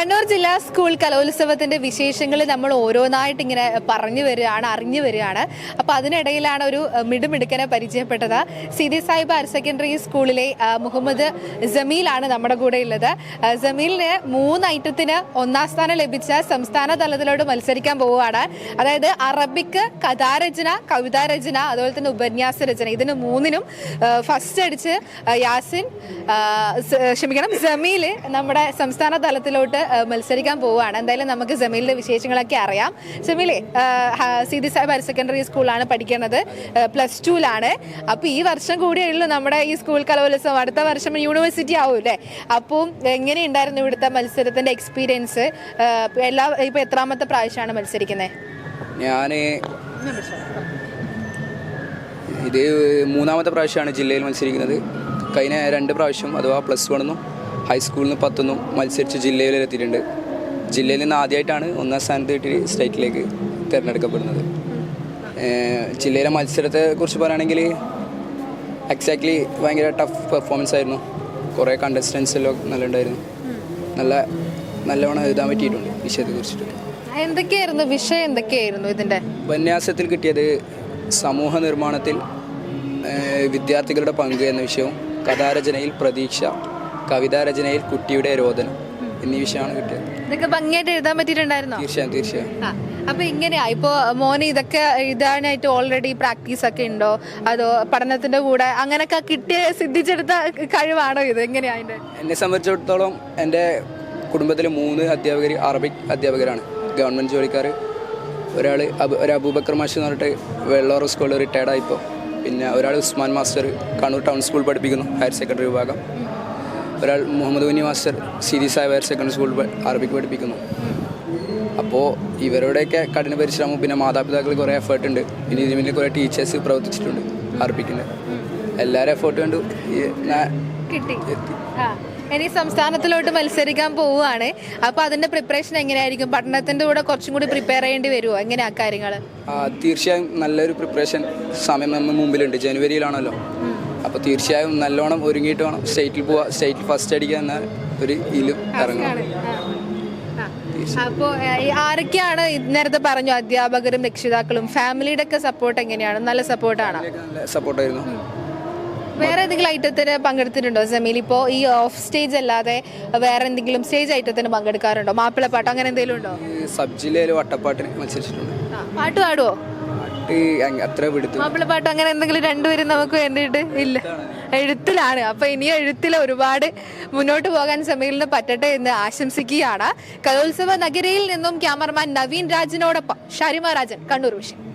ജില്ലാ സ്കൂൾ കലോത്സവത്തിന്റെ വിശേഷങ്ങൾ നമ്മൾ ഓരോന്നായിട്ട് ഇങ്ങനെ പറഞ്ഞു വരികയാണ് അറിഞ്ഞു വരികയാണ്. അപ്പോൾ അതിനിടയിലാണ് ഒരു മിടുമിടുക്കനെ പരിചയപ്പെട്ടത്. സിദി സാഹിബ് ഹയർ സെക്കൻഡറി സ്കൂളിലെ മുഹമ്മദ് ജമീലാണ് നമ്മുടെ കൂടെ ഉള്ളത് ജമീലിന് മൂന്ന് ഐറ്റത്തിന് ഒന്നാം സ്ഥാനം ലഭിച്ച സംസ്ഥാന തലത്തിലോട്ട് മത്സരിക്കാൻ പോവുകയാണ്. അതായത് അറബിക്ക് കഥാരചന കവിതാരചന അതുപോലെ തന്നെ ഉപന്യാസ രചന ഇതിന് മൂന്നിനും ഫസ്റ്റ് അടിച്ച് യാസിൻ ക്ഷമിക്കണം ജമീൽ നമ്മുടെ സംസ്ഥാന തലത്തിലോട്ട് മത്സരിക്കാൻ പോവുകയാണ്. എന്തായാലും നമുക്ക് ജമീലിന്റെ വിശേഷങ്ങളൊക്കെ അറിയാം. ജമീലെ സിദി സാഹിബ് ഹയർ സെക്കൻഡറി സ്കൂളാണ് പഠിക്കുന്നത്. പ്ലസ് ടുവിലാണ് അപ്പോൾ ഈ വർഷം കൂടിയേ ഉള്ളൂ നമ്മുടെ ഈ സ്കൂൾ കലോത്സവം. അടുത്ത വർഷം യൂണിവേഴ്സിറ്റി ആവും അല്ലേ? അപ്പോൾ എങ്ങനെയുണ്ടായിരുന്നു ഇവിടുത്തെ മത്സരത്തിന്റെ എക്സ്പീരിയൻസ്? എല്ലാ ഇപ്പൊ എത്രാമത്തെ പ്രാവശ്യമാണ് മത്സരിക്കുന്നത് ഞാൻ ഇത് മൂന്നാമത്തെ പ്രാവശ്യമാണ് ജില്ലയിൽ മത്സരിക്കുന്നത്. കഴിഞ്ഞ രണ്ട് പ്രാവശ്യം അഥവാ പ്ലസ് വണ്ണെന്നും ഹൈസ്കൂളിൽ നിന്ന് പത്തൊന്നും മത്സരിച്ച് ജില്ലയിൽ എത്തിയിട്ടുണ്ട്. ജില്ലയിൽ നിന്ന് ആദ്യമായിട്ടാണ് ഒന്നാം സ്ഥാനത്ത് കിട്ടി സ്റ്റേറ്റിലേക്ക് തിരഞ്ഞെടുക്കപ്പെടുന്നത്. ജില്ലയിലെ മത്സരത്തെ കുറിച്ച് പറയുകയാണെങ്കിൽ എക്സാക്ട്ലി ഭയങ്കര ടഫ് പെർഫോമൻസ് ആയിരുന്നു. കുറേ കണ്ടസ്റ്റൻസ് എല്ലാം നല്ല ഉണ്ടായിരുന്നു. നല്ല നല്ലവണ്ണം എഴുതാൻ പറ്റിയിട്ടുണ്ട് വിഷയത്തെ കുറിച്ചിട്ട്. എന്തൊക്കെയായിരുന്നു? വിഷയം എന്തൊക്കെയായിരുന്നു ഇതിന്റെ? ഉപന്യാസത്തിൽ കിട്ടിയത് സമൂഹ നിർമ്മാണത്തിൽ വിദ്യാർത്ഥികളുടെ പങ്ക് എന്ന വിഷയവും കഥാരചനയിൽ പ്രതീക്ഷ കവിതാരചനയിൽ കുട്ടിയുടെ രോദനം എന്നീ വിഷയമാണ് കിട്ടിയത്. ഇതൊക്കെ ഭംഗിയായിട്ട് എഴുതാൻ പറ്റിയിട്ടുണ്ടായിരുന്നോ? തീർച്ചയായും തീർച്ചയായും. ആ, അപ്പൊ ഇങ്ങനെയാ ഇപ്പോ മോനെ ഇതൊക്കെ എഴുതാനായിട്ട് ഓൾറെഡി പ്രാക്ടീസ് ഒക്കെ ഉണ്ടോ? അതോ പഠനത്തിന്റെ കൂടെ അങ്ങനെയൊക്കെ കിട്ടിയ സിദ്ധിച്ചെടുത്ത കഴിവാണോ ഇത്? എങ്ങനെയാ അതിന്റെ? എന്നെ സംബന്ധിച്ചിടത്തോളം എന്റെ കുടുംബത്തിൽ മൂന്ന് അധ്യാപകർ അറബിക് അധ്യാപകരാണ്. ഗവൺമെന്റ് ജോലിക്കാർ ഒരാൾ അബു ഒരു അബൂബക്കർ മാഷ് എന്ന് പറഞ്ഞിട്ട് വെള്ളോറ സ്കൂളിൽ റിട്ടയർഡായി ഇപ്പോൾ പിന്നെ ഒരാൾ Usman master Kannur town school പഠിപ്പിക്കുന്നു ഹയർ സെക്കൻഡറി വിഭാഗം. ഒരാൾ Muhammad Kunhi master Seethi Sahib higher secondary school Arabic Arabic പഠിപ്പിക്കുന്നു. അപ്പോൾ ഇവരുടെയൊക്കെ കഠിന പരിശ്രമം പിന്നെ മാതാപിതാക്കൾ കുറേ എഫേർട്ട് ഉണ്ട്. പിന്നെ ഇതിന് വേണ്ടി കുറേ ടീച്ചേഴ്സ് പ്രവർത്തിച്ചിട്ടുണ്ട് അറബിക്കിന്റെ എല്ലാവരും എഫേർട്ട് കണ്ടു. കിട്ടി. ഇനി സംസ്ഥാനത്തിലോട്ട് മത്സരിക്കാൻ പോവുകയാണ്. അപ്പോൾ അതിന്റെ പ്രിപ്പറേഷൻ എങ്ങനെയായിരിക്കും? പഠനത്തിന്റെ കൂടെ കുറച്ചും കൂടി പ്രിപ്പയർ ചെയ്യേണ്ടി വരുമോ എങ്ങനെയാ കാര്യങ്ങൾ? ആ, തീർച്ചയായും നല്ലൊരു പ്രിപ്പറേഷൻ സമയം നമ്മൾ മുമ്പിലുണ്ട്. ജനുവരിയിലാണല്ലോ. അപ്പോൾ തീർച്ചയായും നല്ലോണം ഒരുങ്ങിയിട്ട് വേണം. സ്റ്റേറ്റിൽ പോവാ സ്റ്റേറ്റിൽ ഫസ്റ്റ് അടിക്കുക എന്ന ഒരു ഇതിലും ഇറങ്ങണം. അപ്പോ ആരൊക്കെയാണ് നേരത്തെ പറഞ്ഞു അധ്യാപകരും രക്ഷിതാക്കളും ഫാമിലിയുടെ ഒക്കെ സപ്പോർട്ട് എങ്ങനെയാണ്? നല്ല സപ്പോർട്ടാണ് നല്ല സപ്പോർട്ടായിരുന്നു വേറെ ഏതെങ്കിലും ഐറ്റത്തിന് പങ്കെടുത്തിട്ടുണ്ടോ ജമീൽ ഇപ്പോ ഈ ഓഫ് സ്റ്റേജ് അല്ലാതെ വേറെ എന്തെങ്കിലും സ്റ്റേജ് ഐറ്റത്തിന് പങ്കെടുക്കാറുണ്ടോ? മാപ്പിളപ്പാട്ട് അങ്ങനെ എന്തെങ്കിലും ഉണ്ടോ? സബ് ജില്ലയിൽ വട്ടപ്പാട്ടിന് മത്സരിച്ചിട്ടുണ്ട്. പാട്ട് പാടുവോ? പാട്ട് അത്ര വിടുത്തു മാപ്പിളപ്പാട്ട് അങ്ങനെ എന്തെങ്കിലും രണ്ടുപേരും നമുക്ക് വേണ്ടിയിട്ട് ഇല്ല. എഴുത്തിലാണ്. അപ്പൊ ഇനി എഴുത്തിൽ ഒരുപാട് മുന്നോട്ട് പോകാൻ സമീലിന് പറ്റട്ടെ എന്ന് ആശംസിക്കുകയാണ്. കലോത്സവ നഗരയിൽ നിന്നും ക്യാമറമാൻ നവീൻ രാജിനോടൊപ്പം ഷാരിമ രാജൻ. കണ്ണൂർ വിഷയം.